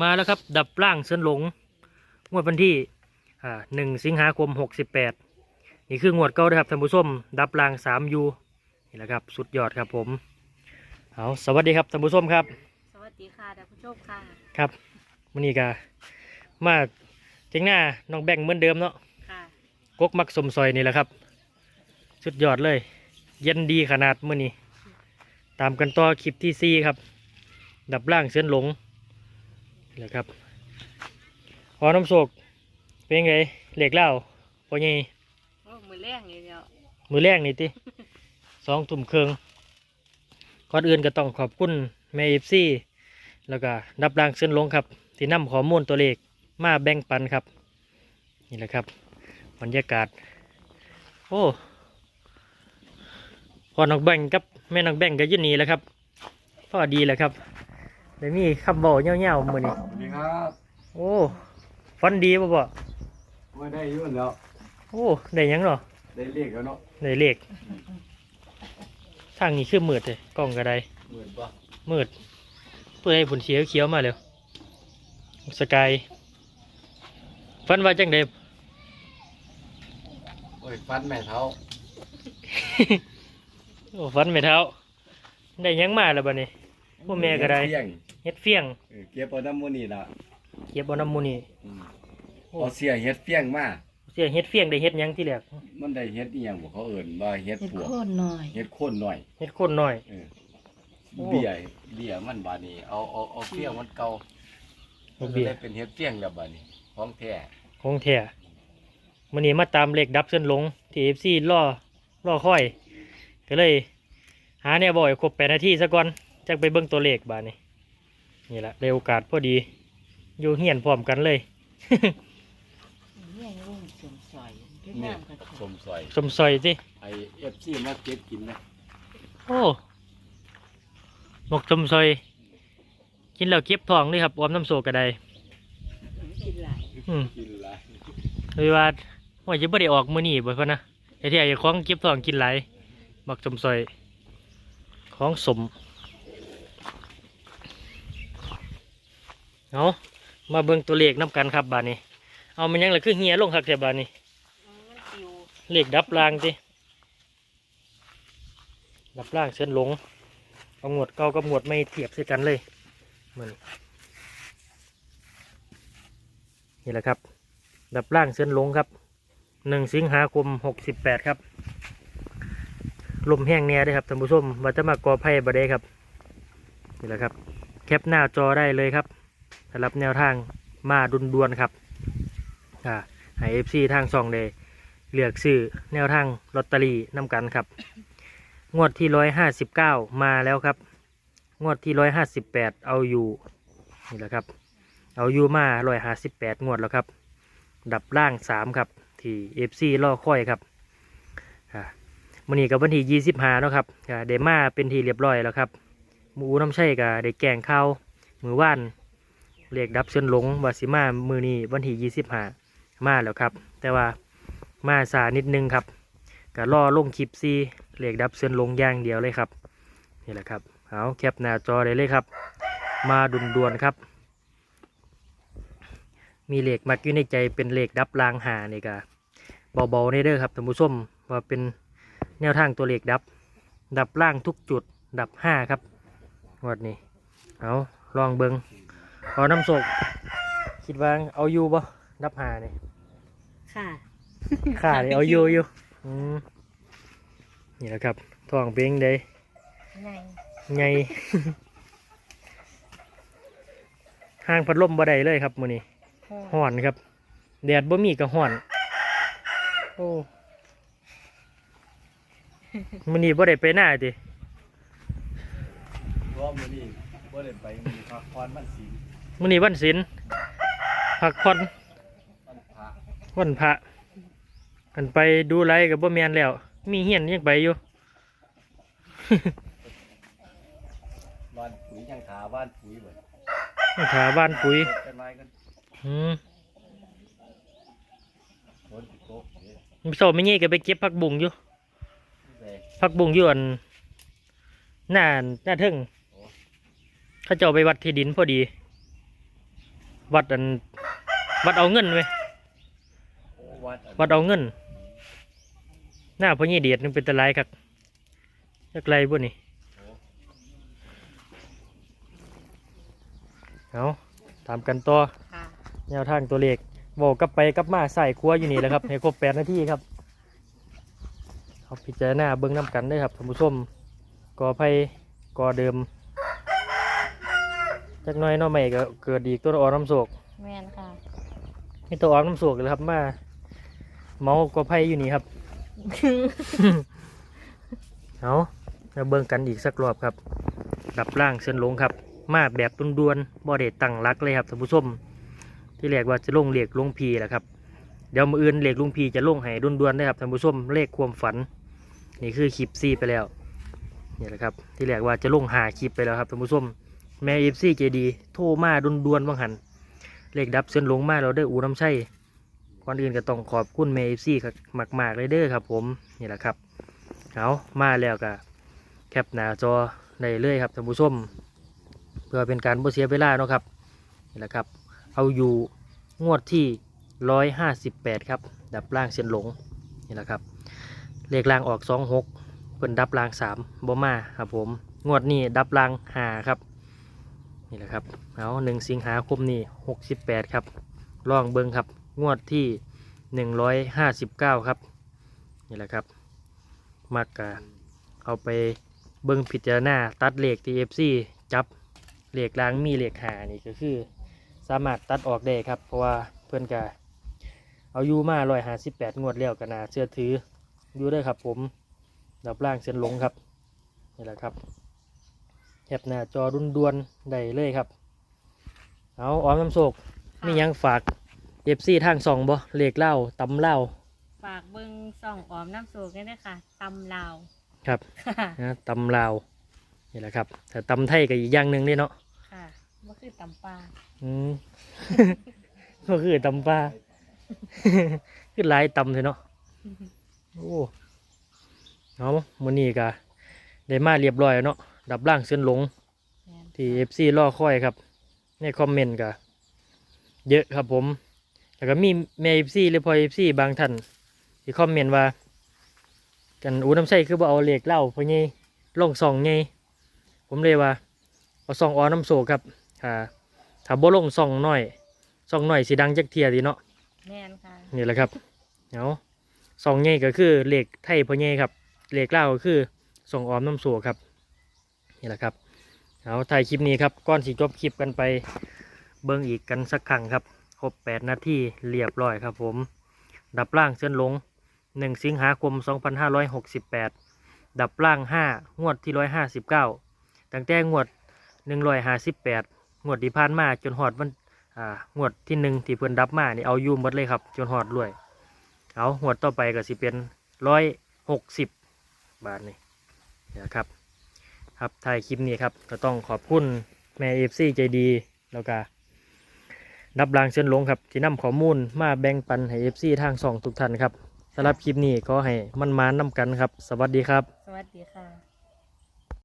มาแล้วครับ ดับร่างเส้นหลง งวดวันที่อ่าหนึ่งสิงหาคมหกสิบแปดนี่คืองวดเก่านะครับท่านผู้ชมดับร่างสามยูนี่แหละครับ สุดยอดครับผมเอาสวัสดีครับท่านผู้ชมครับ สวัสดีค่ะท่านผู้ชมค่ะ ครับวันนี้ก็มาเจ้งหน้าน้องแบงค์เหมือนเดิมเนาะค่ะกกมักสมซอยนี่แหละครับ สุดยอดเลย เย็นดีขนาดมื่อนี้ ตามกันต่อคลิปที่สี่ครับ ดับร่างเส้นหลง นี่แหละครับพอน้ำโศกเป็นไงเหล็กเหล้าพอไงโอ้มือแรงเลยเนาะมือแรกนี่ติสองทุ่มเครืองก่อนอื่นก็ต้องขอบคุณแม่เอฟซีแล้วก็ดับร่างเส้นหลงครับ ที่นำข้อมูลตัวเลขมาแบ่งปันครับ นี่แหละครับบรรยากาศ โอ้พอน้องแบ่งกับแม่น้องแบ่งก็อยืนนี่แหล้วครับพอดีแหล้วครับเดี๋ยวมีคำบอกเงี้ยวๆมือนี่สวัสดี ครับโอ้ฟันดีป่ะบ่ไม่ได้ยุ่นแล้ว โอ้ได้หยังเนาะได้เรียกแล้วเนาะได้เลขทางนี้คือมืดเลยกล้องก็ได้หมื่นปะมืดเพื่อให้ผลเสียเขียวๆมาเร็วสกายฟันว่าจังได โอ้ยฟันแม่เท้าโอ้ฟันไม่เท้าได้หยังมาแล้วบัดนี้ พวกแม่ก็ได้เที่ยงเฮ็ดเฟี้ยงเออเก็บเอาน้ำมูนี่ละเก็บเอาน้ำมูนี่อืมโอ้เอาเสียเฮ็ดเฟี้ยงมาเสียเฮ็ดเฟี้ยงได้เฮ็ดหยังที่แรกมันได้เฮ็ดอีหยังบ่เขาเอิ่นว่าเฮ็ดเป็นปวกโคนหน่อย เฮ็ดโคนหน่อยเฮ็ดคนน้อย เออโอ้ เบี้ยเบี้ยมันบาดนี้เอาเอาเอาเฟี้ยงมันเก่าลูมันกก็เบี้ยได้เป็นเฮ็ดเฟี้ยงแล้วบาดนี้ของแท้ของแท้มื้อนี้มาตามเลขดับเส้นหลงที่ FC ล่อล่อค่อย ก็เลย หาแนวบ่อยครบ8นาทีซะก่อน จักไปเบิ่งตัวเลขบาดนี้นี่ล่ะได้โอกาสพอดี อยู่เฮียนพร้อมกันเลย เนี่ยรุ่งสมสอยด้วยเนี่ยน้ำกันสมซอยสมซอยสิไอ้ FC มาเก็บกินนะโอ้หมกสมซอย กินแล้วเก็บท้องเลยครับออมน้ำโซก็ได้กินหลายอืมกินหลายเลยว่าว่าจะไม่ได้ออกมื้อนี้บ่พ่นนะไอ้ที่ไอ้ของเก็บท้องกินหลายบักสมซอย ของสม เอามาเบิ่งตัวเลขน้ำกันครับบาดนี้ เอามันยังละคือเฮียลงคักแถบบาดนี้อืมมันติวเลขดับรางสิดับรางเส้นหลงเอาหมวดเก่ากับหมวดไม่เทียบใส่กันเลยเหมือนนี่แหละครับ ดับร่างเส้นหลงครับหนึ่งสิงหาคมหกสิบแปดครับลมแห้งแน่เด้วยครับท่านผู้ชมว่าจะมากอไผ่บ่ได้ครับนี่แหละครับ แคปหน้าจอได้เลยครับ สำหรับแนวทางมาดุนดวนครับอ่าให้เอฟซีทางสองเดเลือกซื้อแนวทางลอตเตอรี่นำกันครับ งวดที่ร้อยห้าสิบเก้ามาแล้วครับ งวดที่ร้อยห้าสิบแปดเอาอยู่นี่แหละครับ เอาอยู่มาร้อยห้าสิบแปดงวดแล้วครับ ดับล่างสามครับ ที่เอฟซีล่อค่อยครับอ่ามันนี้กับวันที่ยี่สิบห้าเนาะครับอ่าเดมาเป็นทีเรียบร้อยแล้วครับหมูน้ำใช่กับได้แกงข้าวมือว่าน เรียกดับเส้นหลงวาสิมามือนี้วันที่ยี่สิบห้ามาแล้วครับ แต่ว่ามาสานิดนึงครับก็ล่อลงคลิปซีเรียกดับเส้นหลงอย่างเดียวเลยครับนี่แหละครับเอาแคปหน้าจอได้เลยครับ มาดุนดวนครับ มีเหล็กมักอยู่ในใจเป็นเหล็กดับรางหานี่ก็เบาๆในเด้อครับท่านผู้ชมว่าเป็นแนวทางตัวเหล็กดับ ดับล่างทุกจุดดับห้าครับวัดนี้เอาลองเบิง เอาน้ำโศกคิดว่าเอาอยู่บ่ดับหานี่ค่ะ ขานี่เอาอยู่อยู่อืมนี่แหละครับท้องเป้งได้ไงไง ห้างพัดลมบ่ได้เลยครับมื้อนี้ห่อนครับ แดดบ่มีก็ห่อน โอ้มันนี้บ่ได้ไปหน้าติเพราะมื้อนี้บ่ได้ไปมื้อนี้พักผ่อนมันศีล มันนี้วันศีลพักผ่อนวันพระวันพระกันไปดูไรกับบ่แมนแล้ว มีเฮียนยังไปอยู่ บ้านปุ๋ยยังขาบ้านปุ๋ยเบิดขาบ้านปุ๋ยกันไม้กันอืมฝนสิตกเด้อมีโซไม่งี้ก็ไปเก็บผักบุ้งอยู่เด้อผักบุ้งอยู่อันหน้าหน้าเทึงเขาเจ้าไปวัดที่ดินพอดี วัดอันวัดเอาเงินไหมโอ้วัดอันวัดเอาเงิน หน้าพญเดียดนึงเป็นตะไลครับจักไรบ่นี่เอาตามกันต่อค่ะแนวทางตัวเลขบอกกลับไปกลับมาใส่ครัวอยู่นี่แหละครับ ให้ครบแปดนาทีครับเอาพิจารณาเบิ้งน้ำกันเด้วยครับท่านผู้ชมกอไผ่กอเดิม จักหน้อยหน้อใหม่ก็เกิดอีกตัวออกน้ำโศกแมนค่ะนี่ตัวออกน้ำโศกเลยครับมาเมากอไผ่อยู่นี่ครับ เอามาเบิ่งกันอีกสักรอบครับดับร่างเส้นลงครับ มาแบบด่วนๆบ่ได้ตั้งรักเลยครับท่านผู้ชม ที่แรกว่าจะลงเหล็กลงพีแหละครับ เดี๋ยวมืออื่นเหล็กลงพีจะลงให้ด่วนๆได้ครับท่านผู้ชมเลขความฝัน นี่คือคลิปซีไปแล้วนี่แหละครับ ที่แรกว่าจะลงหาคลิปไปแล้วครับท่านผู้ชม แม่เอฟซีเจดีโทรมาด่วนๆว่างหันเลขดับเส้นลงมาเราได้อูน้ำใช่ก่อนอื่นก็ต้องขอบคุณแม่เอฟซีมากๆเลยเด้อครับผมนี่แหละครับเอามาแล้วก็แคปหน้าจอได้เลยครับท่านผู้ชมเพื่อเป็นการบ่เสียเวลาเนาะครับนี่แหละครับเอาอยู่งวดที่ร้อยห้าสิบแปดครับ ดับล่างเส้นหลงนี่แหละครับ เลขล่างออกสองหกเพิ่นดับล่างสามบ่มาครับผม งวดนี้ดับล่างหาครับ นี่แหละครับเอาหนึ่งสิงหาคมนี้หกสิบแปดครับลองเบิ้งครับ งวดที่หนึ่งร้อยห้าสิบเก้าครับ นี่แหละครับมักกะเอาไปเบิ้งพิจารณาตัดเหลขทีเอฟซีจับเหลขล่างมีเหลขหานี่ก็คือ สามารถตัดออกได้ครับ เพราะว่าเพื่อนกะเอายูมาร้อยหาสิบแปดงวดแล้วก็น่าเชื่อถืออยู่ได้อครับผมดับล่างเส้นหลงครับนี่แหละครับ แคปหน้าจอดุนดวนๆได้เลยครับ เอาออมน้ำโศกมีหยังฝากเอฟซีทางสองบ่เลขเล่าตำเล่าฝากเบิ้งส่องออมน้ำสูกนี่ด้วยค่ะตำลาวครับค่ะนะตำลาวนี่แหละครับแต่ตำไทยก็อีกอย่างหนึ่งเด้เนาะค่ะก็คือตำปลาอืมก็คือตำปลาคือหลายตำเลยเนาะโอ้เอามื้อนี้ก็ได้มาเรียบร้อยแล้วเนาะ ดับร่างเส้นหลงแม่นที่ FC รอคอยครับในคอมเมนต์ก็เยอะครับผม แล้วก็มีแม่ FC หรือพอ FC บางท่านที่คอมเมนต์ว่า กันอูน้ำใส่คือบ่เอาเหล็กเหล่าเพราะไงลงซองไงผมเลยว่าเอาซองออน้ำโซครับถ้าถ้าบ่ลงซองน้อยซองน้อยสิดังจักเทียดีเนาะแม่นค่ะนี่แหละครับเอาซองใหญ่ก็คือเหล็กไทยพ่อใหญ่ครับเหล็กเหล้าก็คือส่งออมน้ำโซครับ นี่แหละครับเอาถ่ายคลิปนี้ครับก่อนสิจบคลิปกันไปเบิ้งอีกกันสักครั้งครับครบแปดนาทีเรียบร้อยครับผม ดับล่างเส้นลงหนึ่งสิงหาคม 2568 ดับล่าง 5 งวดที่ 159 ตั้งแต่งวด 158 งวดที่ผ่านมาจนหอดวันอ่างวดที่หนึ่งที่เพื่อนดับมานี่เอายู่หมดเลยครับ จนหอดรวย เอางวดต่อไปก็สิเป็นร้อยหกสิบบาทนี่นะครับ ครับถ่ายคลิปนี้ครับก็ต้องขอบคุณแม่เอฟซีใจดีแล้วก็นับรางเชิญลงครับ ที่นำข้อมูลมาแบ่งปันให้เอฟซีทางสองทุกท่านครับสำหรับคลิปนี้ก็ให้มันมานๆนำกันครับ สวัสดีครับ สวัสดีค่ะ